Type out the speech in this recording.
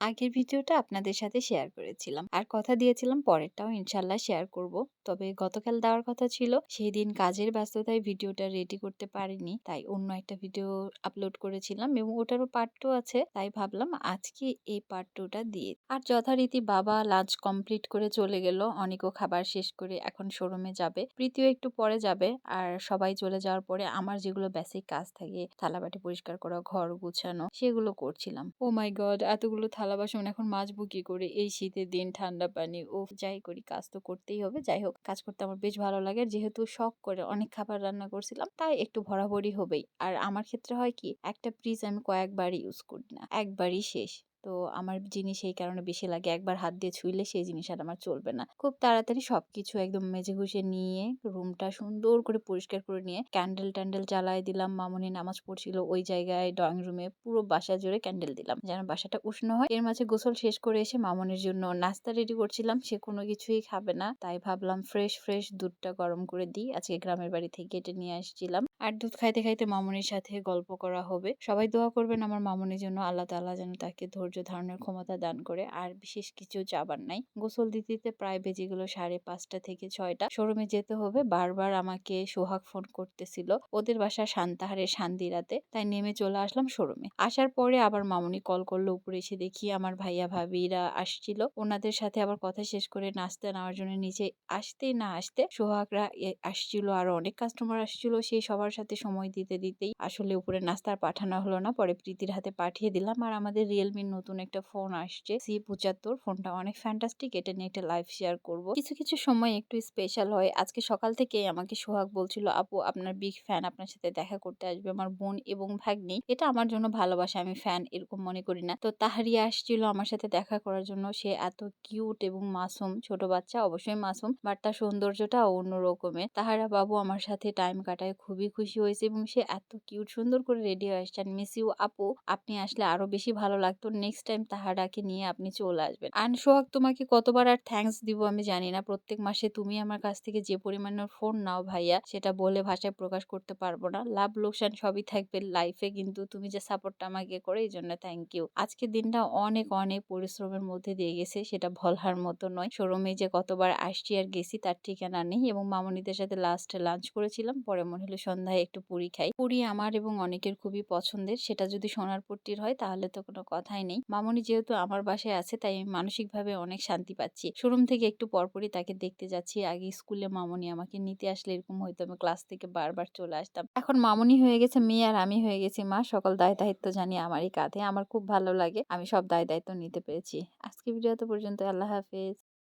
আগের ভিডিওটা আপনাদের সাথে শেয়ার করেছিলাম। আর কথা দিয়েছিলাম পরেরটাও ইনশাল্লাহ শেয়ার করব। তবে গতকাল দেওয়ার কথা ছিল সেই দিন কাজের ব্যস্ততায় ভিডিওটা রেডি করতে পারিনি, তাই অন্য একটা ভিডিও আপলোড করেছিলাম এবং ওটারও পার্ট টু আছে, তাই ভাবলাম আজকে এই পার্ট টুটা দিয়ে আর যথারীতি বাবা লাঞ্চ কমপ্লিট করে চলে গেল, অনেকও খাবার শেষ করে এখন শোরুমে যাবে, প্রীতিও একটু পরে যাবে, আর সবাই চলে যাওয়ার পরে আমার যেগুলো বেসিক কাজ থাকে, থালাবাটি পরিষ্কার করা, ঘর গুছানো, সেগুলো করছিলাম। ও মাই গড এতগুলো থালা বাসন এখন মাজবো কি করে, এই শীতের দিন ঠান্ডা পানি ও যাই করি, কাজ তো করতেই হবে, যাই হোক কাজ করতে আমার বেশ ভালো লাগে। যেহেতু শখ করে অনেক খাবার রান্না করছিলাম, তাই একটু ভরাভরি হবেই। আর আমার ক্ষেত্রে হয় কি, একটা ফ্রিজ আমি কয়েকবারই ইউজ করি না, একবারই শেষ। তো আমার জিনিস এই কারণে বেশি লাগে। একবার হাত দিয়ে ছুঁইলে সেই জিনিস আর আমার চলবে না। খুব তাড়াতাড়ি সবকিছু একদম মেজে ঘুষে নিয়ে, রুমটা সুন্দর করে পরিষ্কার করে নিয়ে ক্যান্ডেল ট্যান্ডেল জ্বালায় দিলাম। মামনি নামাজ পড়ছিল ওই জায়গায় ড্রয়িং রুমে পুরো বাসা জুড়ে ক্যান্ডেল দিলাম। যেন বাসাটা উষ্ণ হয়। এর মাঝে গোসল শেষ করে এসে মামনির জন্য নাস্তা রেডি করছিলাম। সে কোনো কিছুই খাবে না। তাই ভাবলাম ফ্রেশ ফ্রেশ দুধটা গরম করে দিই। আজকে গ্রামের বাড়ি থেকে কেটে নিয়ে আসছিলাম। আর দুধ খাইতে খাইতে মামনির সাথে গল্প করা হবে। সবাই দোয়া করবেন আমার মামনির জন্য। আল্লাহ তাআলা যেন তাকে ধৈর্য ধারণের ক্ষমতা দান করে, আর বিশেষ কিছু চাবার নাই। গোসল দিতে প্রায় বেজে গেল সাড়ে পাঁচটা থেকে ছয়টা। শোরুমে যেতে হবে, বারবার আমাকে সোহাগ ফোন করতেছিল। ওদের বাসা শান্তাহারে শান্তিরাতে তাই নেমে চলে আসলাম শোরুমে। আসার পরে আবার মামনি কল করল, উপরে এসে দেখি আমার ভাইয়া, ভাবিরা আসছিল। ওনাদের সাথে আবার কথা শেষ করে নাস্তা নেওয়ার জন্য নিচে আসতেই না আসতে সোহাগরা আসছিল, আরও অনেক কাস্টমার আসছিল। সেই সবার সাথে সময় দিতে দিতেই আসলে উপরে নাস্তার পাঠানো হলো না, পরে প্রীতির হাতে পাঠিয়ে দিলাম। আর আমাদের রিয়েলমির নতুন একটা ফোন আসছে। সি পঁচাত্তর ফোনটা অনেক ফ্যান্টাস্টিক এটা নিয়ে একটা লাইভ শেয়ার করব। কিছু কিছু সময় একটু স্পেশাল হয়। আজকে সকাল থেকে আমাকে সোহাগ বলছিল, আপু, আপনার বিগ ফ্যান আপনার সাথে দেখা করতে আসবে, আমার বোন এবং ভাগ্নি। এটা আমার জন্য ভালোবাসা, আমি ফ্যান এরকম মনে করি না। তো তাহারিয়া আসছিল আমার সাথে দেখা করার জন্য। সে এত কিউট এবং মাসুম, ছোট বাচ্চা, অবশ্যই মাসুম বাট তার সৌন্দর্যটা অন্য রকমের তাহারা বাবু আমার সাথে টাইম কাটায়, খুবই খুশি হয়েছে এবং সে এত কিউট সুন্দর করে রেডি হয়ে আসছেন মিস ইউ আপু। আপনি আসলে আরও বেশি ভালো লাগতো। নেক্সট টাইম তাহারাকে নিয়ে আপনি চলে আসবেন। আন সোহাগ, তোমাকে কতবার আর থ্যাঙ্কস দিব আমি জানি না। প্রত্যেক মাসে তুমি আমার কাছ থেকে যে পরিমাণের ফোন নাও ভাইয়া, সেটা বলে ভাষায় প্রকাশ করতে পারব না। লাভ লোকসান সবই থাকবে লাইফে কিন্তু তুমি যে সাপোর্টটা আমাকে করে, এই জন্য থ্যাংক ইউ আজকের দিনটা অনেক অনেক পরিশ্রমের মধ্যে দিয়ে গেছে, সেটা ভলহার মতো নয়। শোরুমে যে কতবার আসছি আর গেছি, তার ঠিকানা নেই এবং মামনিদের সাথে লাস্ট লাঞ্চ করেছিলাম। পরে মনে হলো সন্ধ্যায় একটু পুরি খাই। পুরি আমার এবং অনেকের খুবই পছন্দের। সেটা যদি সোনার পট্টির হয়, তাহলে তো কোনো কথাই নেই মামনি যেহেতু আমার বাসায় আছে, তাই আমি মানসিকভাবে অনেক শান্তি পাচ্ছি। শোরুম থেকে একটু পরপরই তাকে দেখতে যাচ্ছি। আগে স্কুলে মামনি আমাকে নিতে আসলে এরকম হয়তো আমি ক্লাস থেকে বারবার চলে আসতাম। এখন মামনি হয়ে গেছে, মেয়ে আর আমি হয়ে গেছি মা। সকল দায় দায়িত্ব জানি আমারই কাঁধে। আমার খুব ভালো লাগে, আমি সব দায় দায়িত্ব নিতে পেরেছি। আজকে ভিডিও তো পর্যন্ত আল্লাহ হাফেজ।